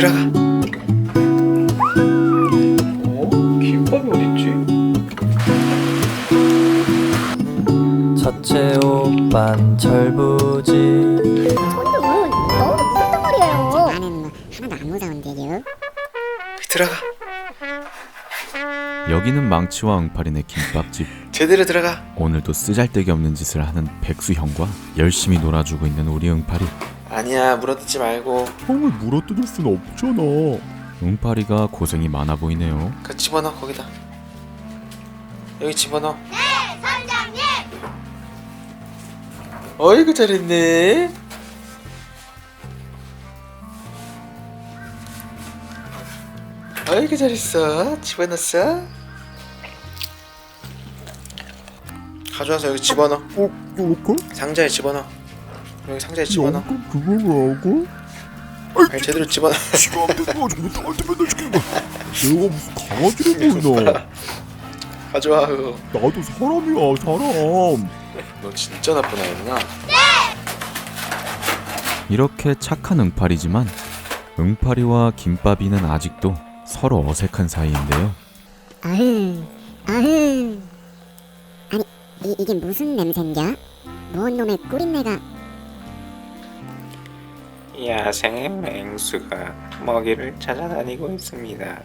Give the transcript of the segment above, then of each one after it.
들어가. 어? 김밥이 어딨지? 너무 무섭단 말이에요. 나는 뭐 하나도 안 무서운데요. 들어가. 여기는 망치와 응팔이네 김밥집. 제대로 들어가. 오늘도 쓰잘데기 없는 짓을 하는 백수 형과 열심히 놀아주고 있는 우리 응팔이. 아니야 물어뜯지 말고 형을 물어뜯을 순 없잖아. 응팔이가 고생이 많아 보이네요. 그 집어넣어 거기다. 여기 집어넣어. 네 선장님. 어이구 잘했네. 어이구 잘했어. 집어넣었어. 가져와서 여기 집어넣어. 어, 이렇게? 상자에 집어넣어. 여기 상자에 집어넣어. 그거 뭐라고? 아니, 제대로 집어넣어. 지가 거 가지고 나한테 맨날 시키는 거야. 내가 무슨 강아지를 보이나? 가져와 그거. 나도 사람이야, 사람. 너 진짜 나쁜 아이구나. 이렇게 착한 응팔이지만 응팔이와 김밥이는 아직도 서로 어색한 사이인데요. 아흥, 아흥. 아니 이, 이게 무슨 냄새인가? 뭔 놈의 꿀인내가? 야생의 맹수가 먹이를 찾아다니고 있습니다.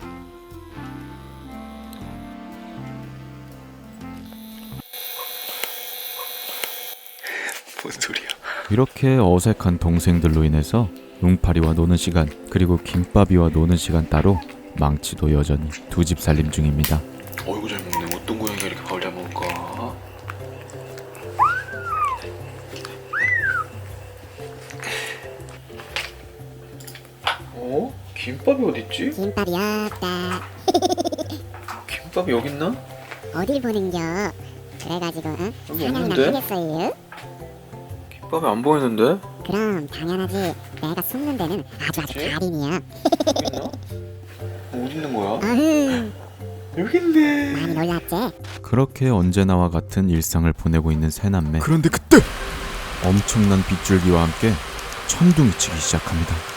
뭔 소리야? 이렇게 어색한 동생들로 인해서 응팔이와 노는 시간 그리고 김밥이와 노는 시간 따로 망치도 여전히 두 집 살림 중입니다. 어이구 잘 먹네. 어떤 고양이가 이렇게 김밥이 어딨지? 김밥이 없다. 김밥이 여기 있나? 어딜 보는겨? 그래가지고? 여기 사냥이나 없는데? 하겠어요? 김밥이 안 보이는데? 그럼 당연하지. 내가 숨는 데는 아주 아주 그치? 여기 있나? 어디 있는 거야? 여기 있네. 많이 놀랐지? 그렇게 언제나와 같은 일상을 보내고 있는 세 남매. 그런데 그때 엄청난 빗줄기와 함께 천둥이 치기 시작합니다.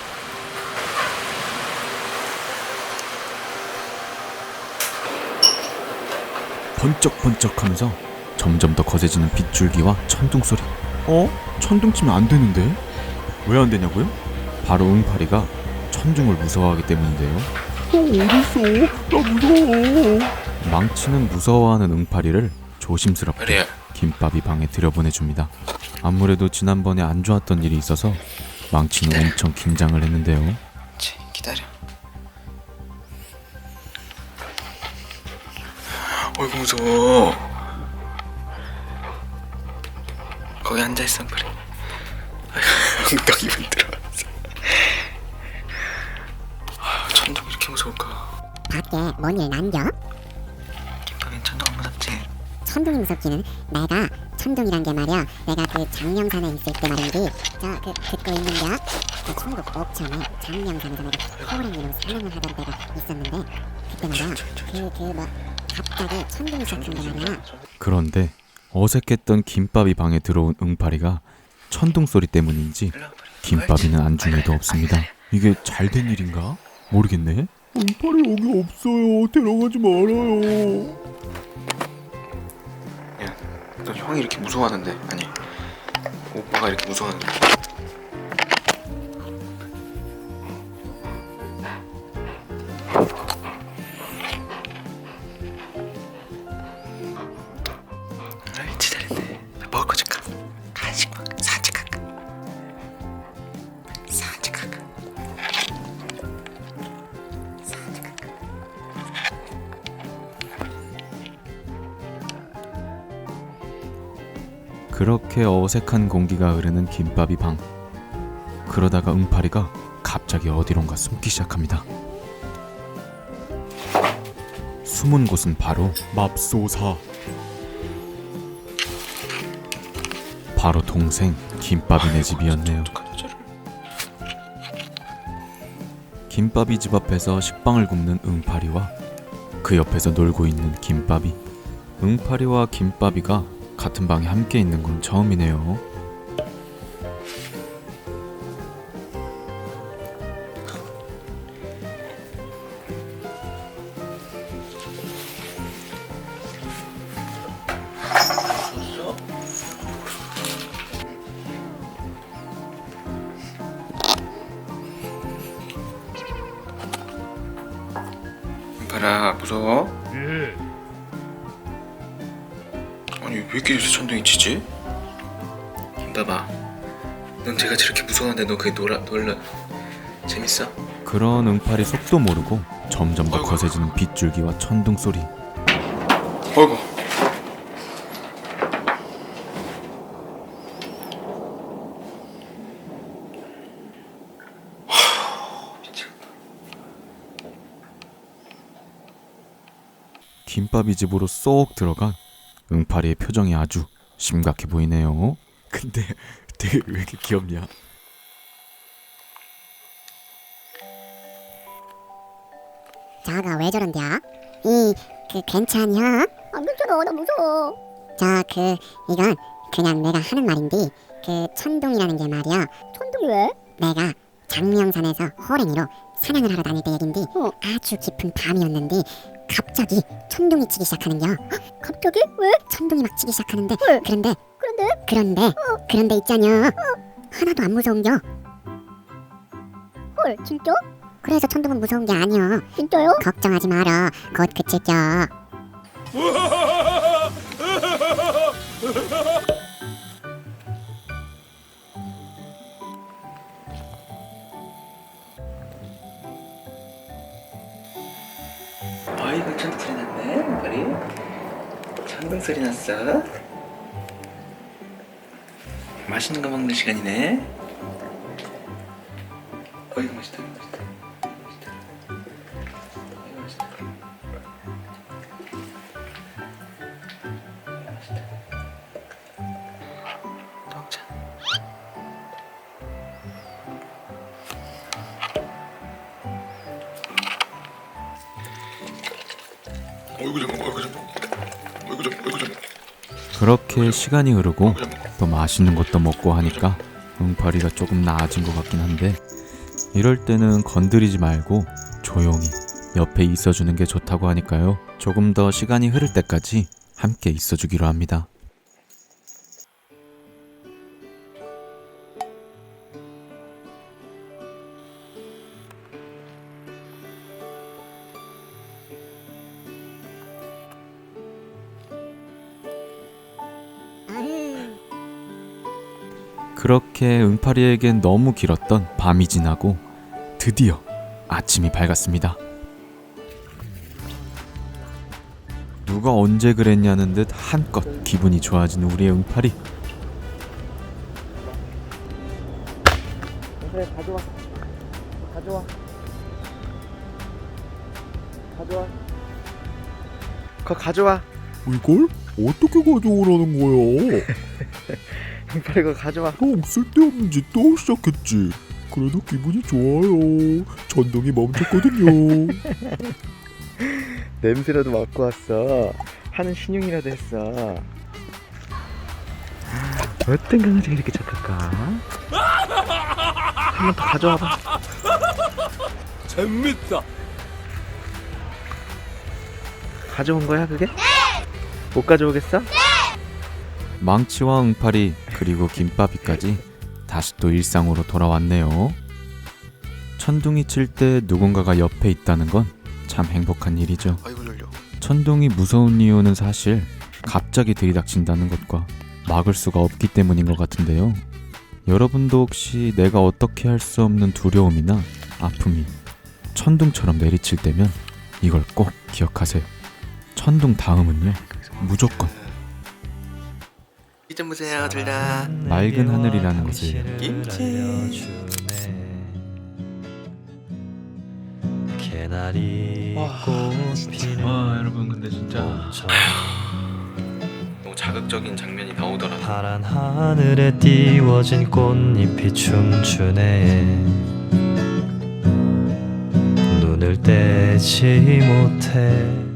번쩍번쩍하면서 점점 더 거세지는 빗줄기와 천둥 소리. 어? 천둥 치면 안 되는데? 왜 안 되냐고요? 바로 응파리가 천둥을 무서워하기 때문인데요. 어 어딨어? 나 무서워. 망치는 무서워하는 응파리를 조심스럽게 그래. 김밥이 방에 들여보내줍니다. 아무래도 지난번에 안 좋았던 일이 있어서 망치는 엄청 긴장을 했는데요. 치, 기다려. 어이구 무서워. 거기 앉아 있어 그래. 엉덩이 만 들어왔어. 아, 천둥 이렇게 무서울까? 밖에 뭔일 난겨? 김밥인 천둥 안 무섭지? 천둥이 무섭기는 내가 천둥이란 게 말이야 내가 그 장명산에 있을 때 말인데 저그 듣고 있는겨 그 충북 옥천에 장명산에서 내가 호랑이로 사냥을 하던 때가 있었는데 그때 말이야 그그뭐 갑자기 천둥이 게 말이야 그런데 어색했던 김밥이 방에 들어온 응파리가 천둥 소리 때문인지 김밥이는 안중에도 없습니다. 이게 잘 된 일인가? 모르겠네. 응팔이 여기 없어요. 데려가지 말아요. 야, 너 형이 이렇게 무서워하는데 아니 오빠가 이렇게 무서워하는데 그렇게 어색한 공기가 흐르는 김밥이 방. 그러다가 응파리가 갑자기 어디론가 숨기 시작합니다. 숨은 곳은 바로 맙소사. 바로 동생 김밥이네 집이었네요. 김밥이 집 앞에서 식빵을 굽는 응파리와 그 옆에서 놀고 있는 김밥이. 응파리와 김밥이가 같은 방에 함께 있는 건 처음이네요. 봐라 무서워? 예. 왜 이렇게 요새 천둥이 치지? 김밥아 넌 제가 저렇게 무서워하는데 너 그게 놀아 놀라 재밌어? 그런 응팔이 속도 모르고 점점 더 거세지는 빗줄기와 천둥 소리. 어이구 김밥이 집으로 쏙 들어간 응팔이의 표정이 아주 심각해 보이네요. 근데 되게 왜 이렇게 귀엽냐? 자가 왜 저런데야? 이그 괜찮냐? 안 괜찮아 나 무서워 자 그 이건 그냥 내가 하는 말인데 그 천둥이라는 게 말이야 천둥이 왜? 내가 장명산에서 호랭이로 사냥을 하러 다닐 때 얘긴데 어. 아주 깊은 밤이었는데 갑자기 천둥이 치기 시작하는겨 헉, 갑자기? 왜? 천둥이 막 치기 시작하는데 헐. 그런데 그런데? 그런데 그런데 있자냐 하나도 안 무서운겨 헐 진짜? 그래서 천둥은 무서운 게 아니여 진짜요? 걱정하지 마라 곧 그칠겨 아이고 천둥 소리 났네 은팔이 천둥 소리 났어? 맛있는 거 먹는 시간이네 어이구 맛있다 그렇게 시간이 흐르고 또 맛있는 것도 먹고 하니까 응팔이가 조금 나아진 것 같긴 한데 이럴 때는 건드리지 말고 조용히 옆에 있어주는 게 좋다고 하니까요. 조금 더 시간이 흐를 때까지 함께 있어주기로 합니다. 그렇게 응파리에겐 너무 길었던 밤이 지나고 드디어 아침이 밝았습니다. 누가 언제 그랬냐는 듯 한껏 기분이 좋아지는 우리의 응파리. 그거 가져와 이걸 어떻게 가져오라는 거야? 그거 가져와 형 쓸데없는 짓 또 시작했지. 그래도 기분이 좋아요. 전동이 멈췄거든요. 냄새라도 맡고 왔어 하는 신용이라도 했어 어떤 강아지가 이렇게 착할까? 한 번 더 가져와봐 재밌다. 가져온 거야 그게? 못 가져오겠어? 망치와 응파리 그리고 김밥이까지 다시 또 일상으로 돌아왔네요. 천둥이 칠 때 누군가가 옆에 있다는 건 참 행복한 일이죠. 천둥이 무서운 이유는 사실 갑자기 들이닥친다는 것과 막을 수가 없기 때문인 것 같은데요. 여러분도 혹시 내가 어떻게 할 수 없는 두려움이나 아픔이 천둥처럼 내리칠 때면 이걸 꼭 기억하세요. 천둥 다음은요, 무조건 이 좀 보세요 둘 다. 맑은 하늘이라는 것을 김치. 개나리 와, 꽃와 여러분 근데 진짜. 너무 자극적인 장면이 나오더라고 파란 하늘에 띄워진 꽃잎이 춤추네. 눈을 떼지 못해